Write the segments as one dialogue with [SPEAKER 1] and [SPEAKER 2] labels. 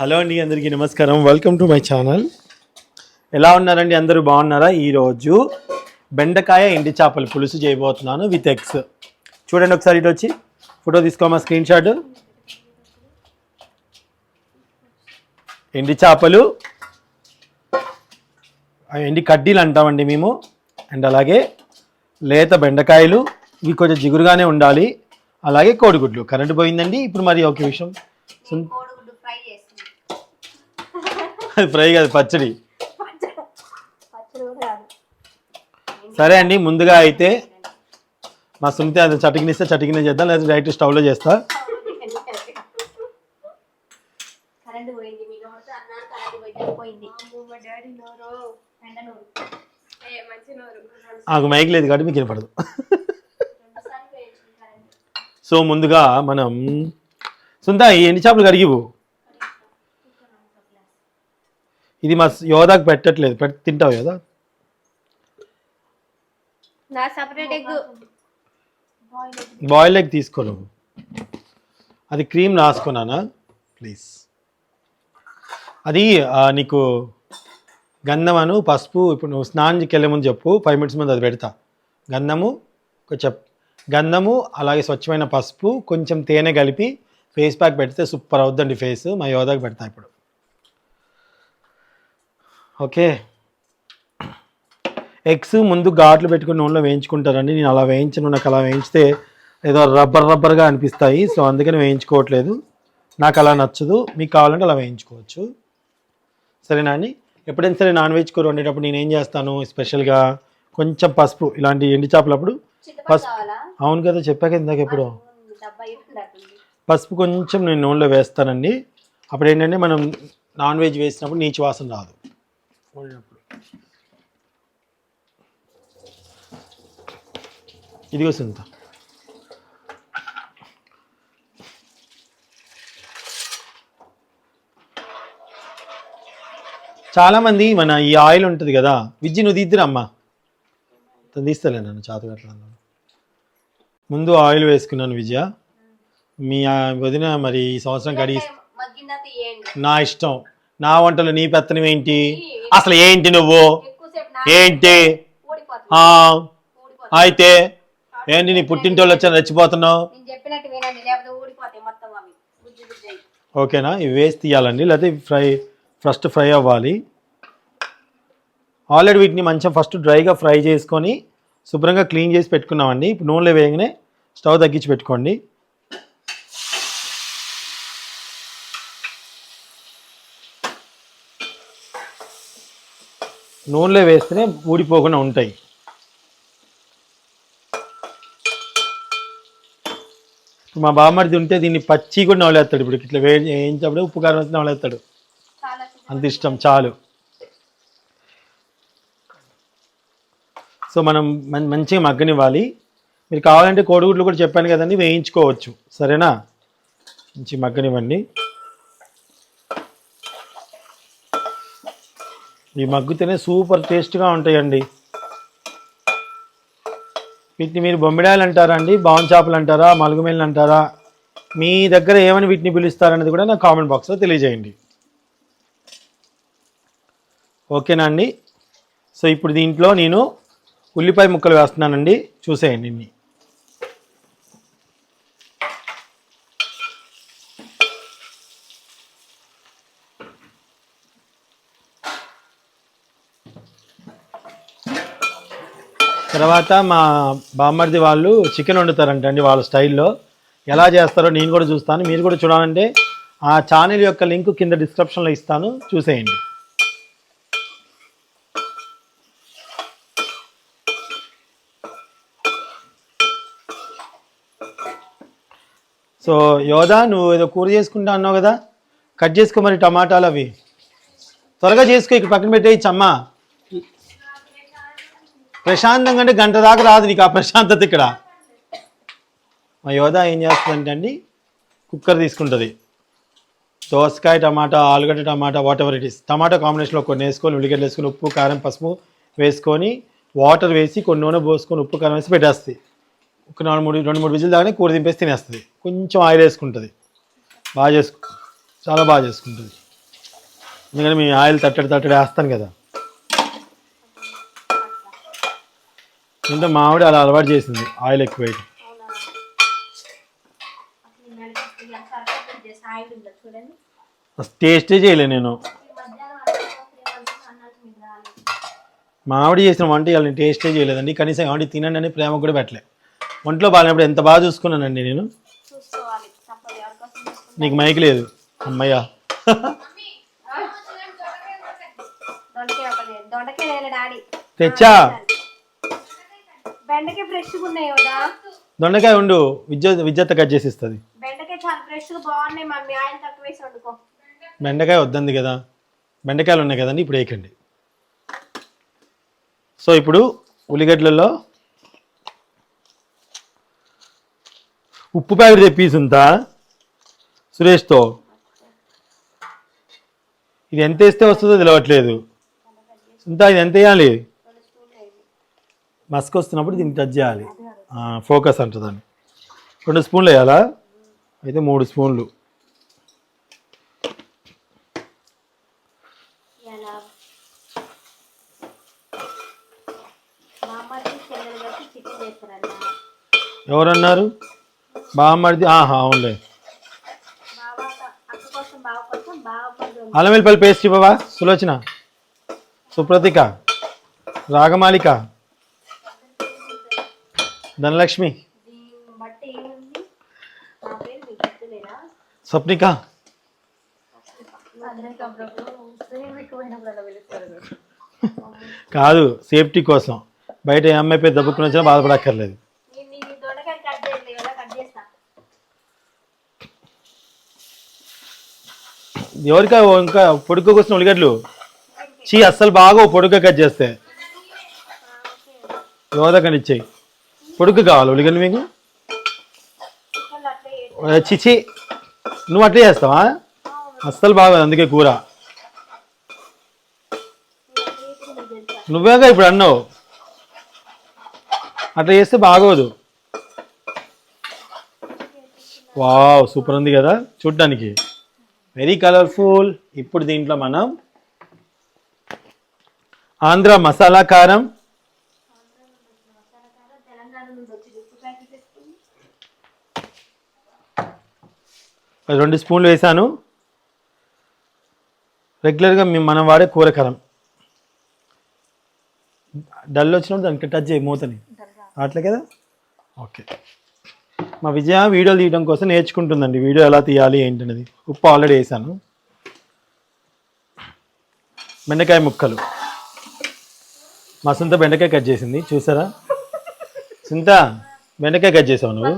[SPEAKER 1] Hello అండి అందరికీ నమస్కారం. వెల్కమ్ టు మై ఛానల్ ఎలా ఉన్నారండి? అందరూ బాగున్నారా? ఈరోజు బెండకాయ ఎండి చేపల పులుసు చేయబోతున్నాను విత్ ఎగ్స్ చూడండి ఒకసారి ఇటు వచ్చి. ఫోటో తీసుకోమా స్క్రీన్ షాట్ ఎండి చేపలు. ఎండి కడ్డీలు అంటామండి మేము. అండ్ అలాగే లేత బెండకాయలు. ఇవి కొంచెం జిగురుగానే ఉండాలి. అలాగే కోడిగుడ్లు. కరెంట్ పోయిందండి. ఇప్పుడు మరి ఒక విషయం అది ఫ్రై కాదు పచ్చడి.
[SPEAKER 2] పచ్చడి కూడా కాదు.
[SPEAKER 1] సరే అండి ముందుగా అయితే మా సునీత అది చటికినిస్తే చటికిన చేద్దాం లేదా డైరెక్ట్ స్టవ్లో చేస్తా.
[SPEAKER 2] కరెంట్ పోయింది మీ నోటితో అన్నారు కరెంట్ పోయింది పోయింది. మా డాడీ నోరు. ఎండ నోరు. ఏ మంచి నోరు.
[SPEAKER 1] నాకు మైక్ లేదు కాబట్టి మీకు వినపడదు. సో ముందుగా మనం సుంత ఈ ఎండి చేపలు కరిగివు ఇది మా యోధాకు పెట్టట్లేదు పెట్ తింటావు యోధా?
[SPEAKER 2] నా సపరేట్ ఎగ్
[SPEAKER 1] బాయిల్ ఎగ్ తీసుకో నువ్వు. అది క్రీమ్ రాసుకున్నానా? ప్లీజ్ అది నీకు గంధమను పసుపు ఇప్పుడు నువ్వు స్నానానికి వెళ్ళే ముందు చెప్పు ఫైవ్ మినిట్స్ ముందు అది పెడతా. గంధము కొంచెం గంధము అలాగే స్వచ్ఛమైన పసుపు కొంచెం తేనె కలిపి ఫేస్ ప్యాక్ పెడితే సూపర్ అవుద్దండి ఫేస్ మా యోధాకి పెడతా ఇప్పుడు. ఓకే. ఎగ్స్ ముందు ఘాట్లు పెట్టుకుని నూనెలో వేయించుకుంటారండి. నేను అలా వేయించను. నాకు అలా వేయించితే ఏదో రబ్బర్ రబ్బర్గా అనిపిస్తాయి. సో అందుకని వేయించుకోవట్లేదు. నాకు అలా నచ్చదు. మీకు కావాలంటే అలా వేయించుకోవచ్చు. సరేనా అండి? ఎప్పుడైనా సరే నాన్ వెజ్ కూర వండేటప్పుడు నేను ఏం చేస్తాను స్పెషల్గా కొంచెం పసుపు ఇలాంటి ఎండి చేపలప్పుడు పసుపు అవును కదా చెప్పాక ఇందాక ఎప్పుడు. పసుపు కొంచెం నేను నూనెలో వేస్తానండి. అప్పుడు ఏంటంటే మనం నాన్ వెజ్ వేసినప్పుడు నీచు వాసన రాదు. ఇదిగో సుంత చాలామంది మన ఈ ఆయిల్ ఉంటుంది కదా విజ్జి నువ్వు తీద్దురమ్మా తను తీస్తలే నన్ను చాతగట్ల ముందు ఆయిల్ వేసుకున్నాను విజయ. మీ వదిన మరి ఈ సంవత్సరం కడిగి నా ఇష్టం. నా వంటలు నీ పెత్తనం ఏంటి? అసలు ఏంటి నువ్వు? ఏంటి? అయితే ఏంటి నీ పుట్టింటోళ్ళు వచ్చి రెచ్చిపోతున్నావు
[SPEAKER 2] మొత్తం.
[SPEAKER 1] ఓకేనా? ఇవి వేసి తీయాలండి. లేకపోతే ఫ్రై ఫస్ట్ ఫ్రై అవ్వాలి. ఆల్రెడీ వీటిని మంచిగా ఫస్ట్ డ్రైగా ఫ్రై చేసుకొని శుభ్రంగా క్లీన్ చేసి పెట్టుకున్నామండి. ఇప్పుడు నూనెలో వేయగానే స్టవ్ తగ్గించి పెట్టుకోండి. నూనెలో వేస్తేనే ఊడిపోకుండా ఉంటాయి. మా బామ్మడిది ఉంటే దీన్ని పచ్చి కూడా నవలేస్తాడు. ఇప్పుడు ఇట్లా వే వేయించినప్పుడు ఉప్పు కారం వేసి నవలేస్తాడు. అంత ఇష్టం చాలు. సో మనం మంచిగా మగ్గనివ్వాలి. మీరు కావాలంటే కోడిగుడ్లు కూడా చెప్పాను కదండి వేయించుకోవచ్చు. సరేనా? మంచి మగ్గనివ్వండి. ఈ మగ్గుతేనే సూపర్ టేస్ట్గా ఉంటాయండి. వీటిని మీరు బొమ్మిడాయలు అంటారా అండి బావన్ చేపలు అంటారా మలుగుమేళ్ళు అంటారా? మీ దగ్గర ఏమని వీటిని పిలుస్తారనేది కూడా నాకు కామెంట్ బాక్స్లో తెలియజేయండి. ఓకేనా అండి? సో ఇప్పుడు దీంట్లో నేను ఉల్లిపాయ ముక్కలు వేస్తున్నానండి. చూసేయండి ఇన్ని. తర్వాత మా బామ్మర్ది వాళ్ళు చికెన్ వండుతారంట అండి వాళ్ళ స్టైల్లో. ఎలా చేస్తారో నేను కూడా చూస్తాను. మీరు కూడా చూడాలంటే ఆ ఛానల్ యొక్క లింక్ కింద డిస్క్రిప్షన్లో ఇస్తాను. చూసేయండి. సో యోధా నువ్వు ఏదో కూర చేసుకుంటా అన్నావు కదా? కట్ చేసుకో మరి టమాటాలు అవి. త్వరగా చేసుకో ఇక్కడ పక్కన పెట్టేయచ్చు అమ్మా ప్రశాంతంగా అంటే గంట దాకా రాదు నీకు ఆ ప్రశాంతత ఇక్కడ. మా యోధా ఏం చేస్తుందంటే అండి కుక్కర్ తీసుకుంటుంది. దోసకాయ టమాటా ఆలుగడ్డ టమాటా వాట్ ఎవర్ ఇట్ ఇస్ టమాటా కాంబినేషన్లో కొన్ని వేసుకొని ఉల్లిగడ్డలు వేసుకొని ఉప్పు కారం పసుపు వేసుకొని వాటర్ వేసి కొన్ని నూనె పోసుకొని ఉప్పు కారం వేసి పెట్టేస్తాయి ఒక నాలుగు మూడు రెండు మూడు విజిల్ దాకా కూర దింపేసి తినేస్తుంది. కొంచెం ఆయిల్ వేసుకుంటుంది. బాగా చేసుకు చాలా బాగా చేసుకుంటుంది. ఎందుకంటే మీ ఆయిల్ తట్టడి తట్టడి వేస్తాను కదా. అంటే మామిడి అలా అలవాటు చేసింది ఆయిల్ ఎక్కువ వేయటం. టేస్టే చేయలే నేను. మామిడి చేసిన వంట ఇవాళ నేను టేస్టే చేయలేదండి. కనీసం ఆవిడ తినండి అని ప్రేమ కూడా పెట్టలే. ఒంట్లో బాగాలేనప్పుడు ఎంత బాగా చూసుకున్నానండి నేను? నీకు మైక్ లేదు. అమ్మయ్యా. తెచ్చా?
[SPEAKER 2] బెండకాయ ఫ్రెష్గా ఉన్నాయి కదా?
[SPEAKER 1] దొండకాయ ఉండు. విద్య విద్యత కట్ చేసి ఇస్తుంది.
[SPEAKER 2] బెండకాయ చాలా ఫ్రెష్గా బాగున్నాయి మమ్మీ. ఆయిల్ తక్కువ వేసి వండుకో.
[SPEAKER 1] బెండకాయ వద్దంది కదా. బెండకాయలు ఉన్నాయి కదండి ఇప్పుడు వేయకండి. సో ఇప్పుడు ఉల్లిగడ్డలలో ఉప్పు ప్యాకెట్ తెప్పీసుంతా సురేష్తో. ఇది ఎంత వేస్తే వస్తుందో తెలియట్లేదు సుంతా ఇది ఎంత వేయాలి? మస్క్ వస్తున్నప్పుడు దీన్ని టచ్ చేయాలి. ఫోకస్ అంటుందని రెండు స్పూన్లు వేయాలా? అయితే మూడు స్పూన్లు. ఎవరన్నారు? బామ్మడిది ఆహా అవునులే.
[SPEAKER 2] బావ
[SPEAKER 1] అల్లం వెల్లిపల్లి పేస్ట్ ఇవ్వవా? సులోచన. సుప్రతిక. రాగమాలిక. ధనలక్ష్మి. స్వప్నిక. కాదు సేఫ్టీ కోసం. బయట అమ్మాయి పేరు దబ్బుకుని వచ్చినా బాధపడక్కర్లేదు
[SPEAKER 2] నేను నీ దొండకాయ కట్ చేయలేదు కదా కట్ చేస్తా
[SPEAKER 1] ఎవరికా ఇంకా పొడుగు కోసం ఉల్లిగడ్డలు? చీ అస్సలు బాగా పొడుగ్గా కట్ చేస్తే. యోదకండి ఇచ్చేయి. పొడుగు కావాలి ఉల్లిగడ్డలు మీకు? చిచి నువ్వు అట్లే చేస్తావా? అస్సలు బాగోదు అందుకే కూర. నువ్వేగా ఇప్పుడు అన్నావు? అట్లా చేస్తే బాగోదు. వావ్ సూపర్ ఉంది కదా చూడ్డానికి. వెరీ కలర్ఫుల్ ఇప్పుడు దీంట్లో మనం ఆంధ్ర మసాలా కారం. రెండు స్పూన్లు వేసాను. రెగ్యులర్గా మేము మనం వాడే కూర కారం. డల్ వచ్చినప్పుడు దానికి టచ్ చేయి మూతని. అట్లే కదా? ఓకే. మా విజయ వీడియోలు తీయడం కోసం నేర్చుకుంటుందండి. వీడియో ఎలా తీయాలి ఏంటనేది. ఉప్పు ఆల్రెడీ వేసాను. బెండకాయ ముక్కలు. మా సొంత బెండకాయ కట్ చేసింది. చూసారా? సొంత బెండకాయ కట్ చేసావు నువ్వు.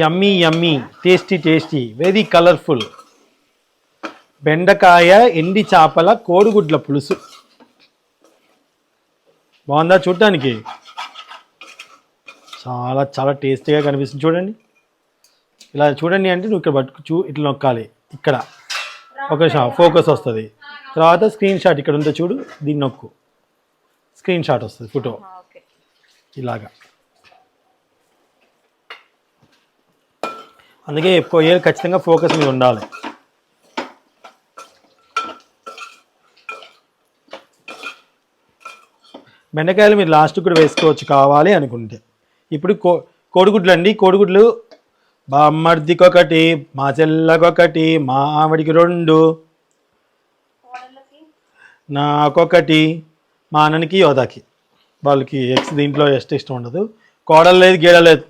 [SPEAKER 1] Yummy yummy tasty tasty very colourful బెండకాయ ఎండి చేపల కోడిగుడ్ల పులుసు. బాగుందా చూడటానికి చాలా చాలా టేస్టీగా కనిపిస్తుంది. చూడండి. ఇలా చూడండి అంటే నువ్వు ఇక్కడ పట్టుకు చూ ఇట్లా నొక్కాలి. ఇక్కడ. ఒక ఫోకస్ వస్తుంది. తర్వాత స్క్రీన్ షాట్ ఇక్కడ ఉందో చూడు. దీన్ని నొక్కు. స్క్రీన్ షాట్ వస్తుంది ఫోటో. ఇలాగా. అందుకే ఎక్కువ ఏళ్ళు ఖచ్చితంగా ఫోకస్ మీద ఉండాలి. బెండకాయలు మీరు లాస్ట్ కూడా వేసుకోవచ్చు కావాలి అనుకుంటే. ఇప్పుడు కో కోడిగుడ్లు అండి కోడిగుడ్లు బామ్మర్దికి ఒకటి మా చెల్లకొకటి మా ఆవిడికి రెండు నాకొకటి మా అన్ననికి యోధాకి. వాళ్ళకి ఎక్స్ దీంట్లో ఎస్ట్ ఇష్టం ఉండదు. కోడలు లేదు గీడ లేదు.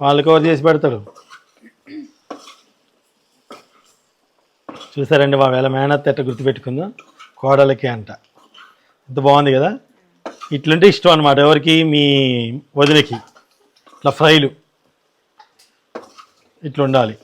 [SPEAKER 1] వాళ్ళు కవర్ చేసి పెడతాడు చూసారండి మా వేళ మేనత్ ఎట్ట గుర్తుపెట్టుకుందో? కోడలికి అంట. ఎంత బాగుంది కదా? ఇట్లుంటే ఇష్టం అనమాట ఎవరికి? మీ వదినకి ఇట్లా ఫ్రైలు ఇట్లా ఉండాలి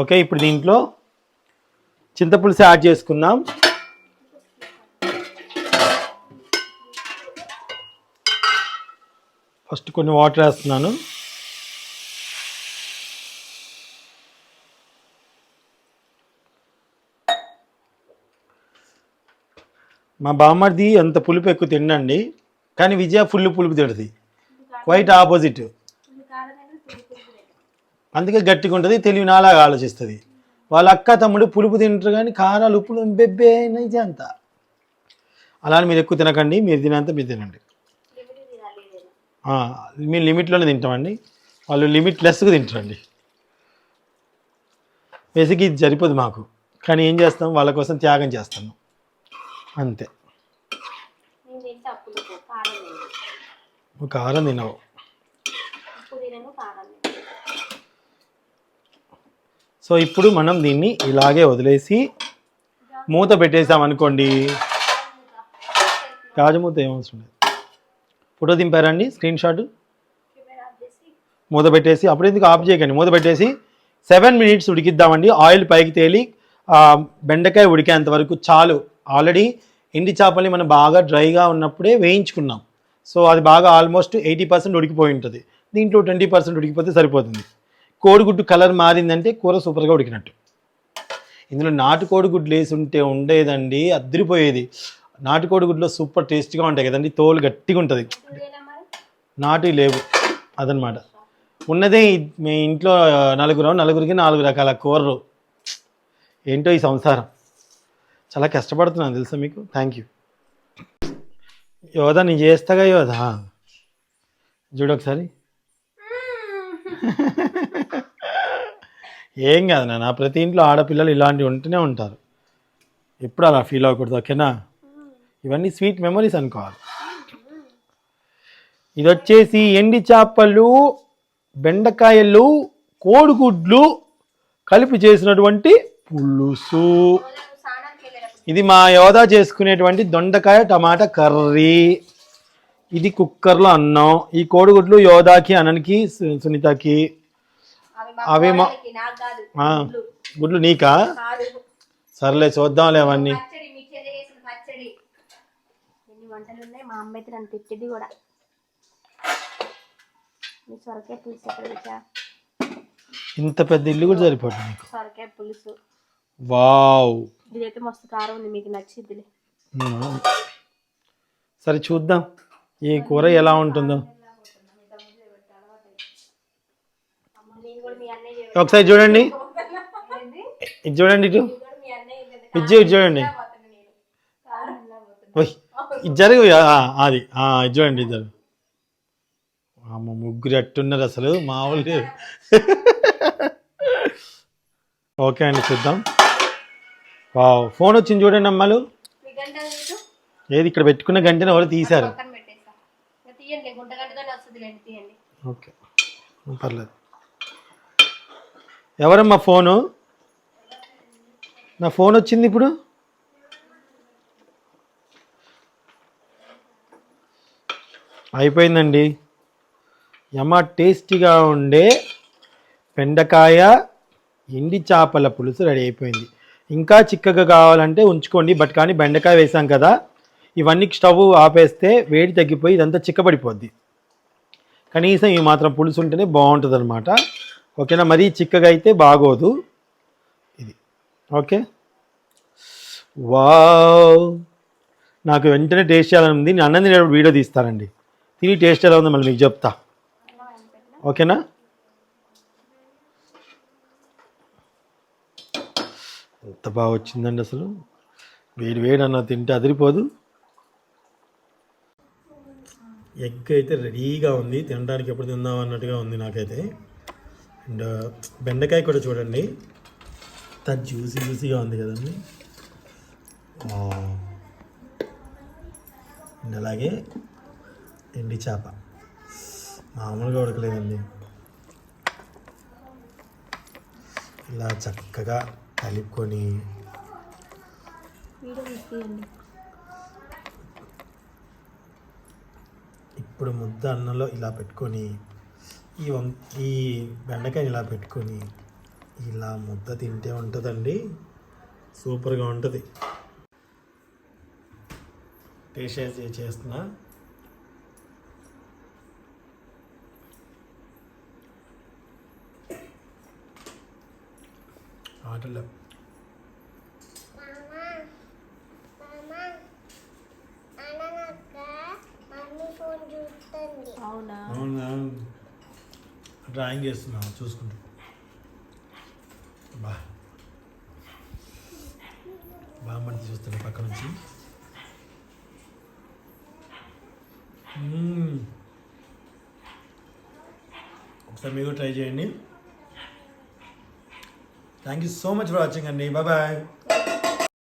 [SPEAKER 1] ఓకే ఇప్పుడు దీంట్లో చింతపులుసు యాడ్ చేసుకుందాం. ఫస్ట్ కొన్ని వాటర్ వేస్తున్నాను. మా బామ్మర్ది అంత పులుపు ఎక్కువ తిండండి కానీ విజయ ఫుల్ పులుపు తిడుతుంది క్వైట్ ఆపోజిట్ అందుకే గట్టిగా ఉంటుంది తెలివి నాలాగా ఆలోచిస్తుంది. వాళ్ళ అక్క తమ్ముడు పులుపు తింటారు కానీ కారాలు ఉప్పులు బెబ్బే నైజే అంత. అలా అని మీరు ఎక్కువ తినకండి మీరు తినంత మీరు తినండి. మేము లిమిట్లోనే తింటామండి. వాళ్ళు లిమిట్ లెస్గా తింటారండి. బేసిక్ ఇది సరిపోదు మాకు. కానీ ఏం చేస్తాం? వాళ్ళ కోసం త్యాగం చేస్తాను అంతే.
[SPEAKER 2] కారం
[SPEAKER 1] తినవు
[SPEAKER 2] ఉప్పు తినను కారం తినను
[SPEAKER 1] సో ఇప్పుడు మనం దీన్ని ఇలాగే వదిలేసి మూత పెట్టేసాం అనుకోండి. గాజు మూత ఏమవసరం లేదు. ఫోటో దింపారండి స్క్రీన్ షాట్. మూత పెట్టేసి అప్పుడు ఎందుకు ఆఫ్ చేయకండి? మూత పెట్టేసి సెవెన్ మినిట్స్ ఉడికిద్దామండి. ఆయిల్ పైకి తేలి బెండకాయ ఉడికేంత వరకు చాలు. ఆల్రెడీ ఎండి చేపల్ని మనం బాగా డ్రైగా ఉన్నప్పుడే వేయించుకున్నాం. సో అది బాగా ఆల్మోస్ట్ ఎయిటీ పర్సెంట్ ఉడికిపోయి ఉంటుంది. దీంట్లో ట్వంటీ పర్సెంట్ ఉడికిపోతే సరిపోతుంది. కోడిగుడ్డు కలర్ మారిందంటే కూర సూపర్గా ఉడికినట్టు. ఇందులో నాటుకోడి గుడ్లు వేసి ఉంటే ఉండేదండి అద్దరిపోయేది. నాటుకోడి గుడ్లో సూపర్ టేస్ట్గా ఉంటాయి కదండి తోలు గట్టిగా ఉంటుంది. నాటు లేవు అదనమాట. ఉన్నదే మీ ఇంట్లో నలుగురు నలుగురికి నాలుగు రకాల కూరలు. ఏంటో ఈ సంసారం. చాలా కష్టపడుతున్నాను తెలుసా మీకు? థ్యాంక్ యూ యోధా నీ చేస్తాగా యోధా? చూడు ఒకసారి. ఏం కాదు నాన్న. ప్రతి ఇంట్లో ఆడపిల్లలు ఇలాంటివి ఉంటూనే ఉంటారు. ఎప్పుడు అలా ఫీల్ అవ్వకూడదు ఓకేనా? ఇవన్నీ స్వీట్ మెమరీస్ అనుకోవాలి. ఇది వచ్చేసి ఎండి చేపలు బెండకాయలు కోడిగుడ్లు కలిపి చేసినటువంటి పులుసు. ఇది మా యోధా చేసుకునేటువంటి దొండకాయ టమాటా కర్రీ. ఇది కుక్కర్లో అన్నం ఈ కోడిగుడ్లు యోధాకి అననికి సునీతకి.
[SPEAKER 2] అవి
[SPEAKER 1] గుడ్లు. నీకా? సర్లే చూద్దాంలే అవన్నీ.
[SPEAKER 2] పచ్చడి మీ చెల్లి చేసిన పచ్చడి. ఎన్ని వంటలు ఉన్నాయి? మా అమ్మ అయితే నన్ను తిట్టింది కూడా. మీ సొరకాయ పులుసు ఎక్కడ పెట్టా?
[SPEAKER 1] ఇంత పెద్ద ఇల్లు కూడా సరిపోతుంది నీకు.
[SPEAKER 2] సొరకాయ పులుసు.
[SPEAKER 1] వావ్.
[SPEAKER 2] ఇదైతే మస్తు కారం ఉంది మీకు నచ్చిద్దిలే.
[SPEAKER 1] ఉమ్. సరే చూద్దాం. ఈ కూర ఎలా ఉంటుందో. ఒకసారి చూడండి? ఇది చూడండి ఇటు. ఇది చూడండి జరుగు అది ఇది చూడండి ఇది జరుగు అమ్మ ముగ్గురు ఎట్టున్నారు అసలు మామూలు. ఓకే అండి చూద్దాం ఫోన్ వచ్చింది చూడండి అమ్మాలు. ఏది ఇక్కడ పెట్టుకున్న గంటనే ఎవరు తీశారు
[SPEAKER 2] తీయండి గుంట గంటగానే వస్తుంది లేండి తీయండి.
[SPEAKER 1] ఓకే. పర్లేదు. ఎవరమ్మా ఫోను? నా ఫోన్ వచ్చింది ఇప్పుడు? అయిపోయిందండి. యమ టేస్టీగా ఉండే బెండకాయ ఎండి చేపల పులుసు రెడీ అయిపోయింది. ఇంకా చిక్కగా కావాలంటే ఉంచుకోండి బట్ కానీ బెండకాయ వేసాం కదా. ఇవన్నీ స్టవ్ ఆపేస్తే వేడి తగ్గిపోయి ఇదంతా చిక్కబడిపోద్ది. కనీసం ఈ మాత్రం పులుసు ఉంటేనే బాగుంటుంది అనమాట ఓకేనా? మరీ చిక్కగా అయితే బాగోదు. ఇది. ఓకే? వావ్! నాకు వెంటనే టేస్ట్ చేయాలని ఉంది. నేను అన్నది నేను వీడియో తీస్తానండి. తిని టేస్ట్ ఎలా ఉందో మళ్ళీ మీకు చెప్తా. ఓకేనా? ఎంత బాగా వచ్చిందండి అసలు. వేడి వేడి అన్న తింటే అదిరిపోదు. ఎగ్ అయితే రెడీగా ఉంది. తినడానికి ఎప్పుడు తిందాం అన్నట్టుగా ఉంది నాకైతే. అండ్ బెండకాయ కూడా చూడండి. అంత జ్యూసీ జ్యూసీగా ఉంది కదండి. అండ్ అలాగే ఎండి చేప. మామూలుగా ఉడకలేదండి. ఇలా చక్కగా కలుపుకొని
[SPEAKER 2] వీడియో తీయండి
[SPEAKER 1] ఇప్పుడు ముద్ద అన్నంలో ఇలా పెట్టుకొని ఈ వం ఈ బెండకాయని ఇలా పెట్టుకొని ఇలా ముద్ద తింటే ఉంటుందండి. సూపర్గా ఉంటుంది. టేస్ట్ చేసి చేస్తున్నా. ఆటలో
[SPEAKER 2] అవునా
[SPEAKER 1] అవునా డ్రాయింగ్ చేస్తున్నా చూసుకుంటూ. బా. బాగా మంచి చూస్తున్నా పక్క నుంచి. ఒకసారి మీరు ట్రై చేయండి. Thank you so much for watching అండి. Bye bye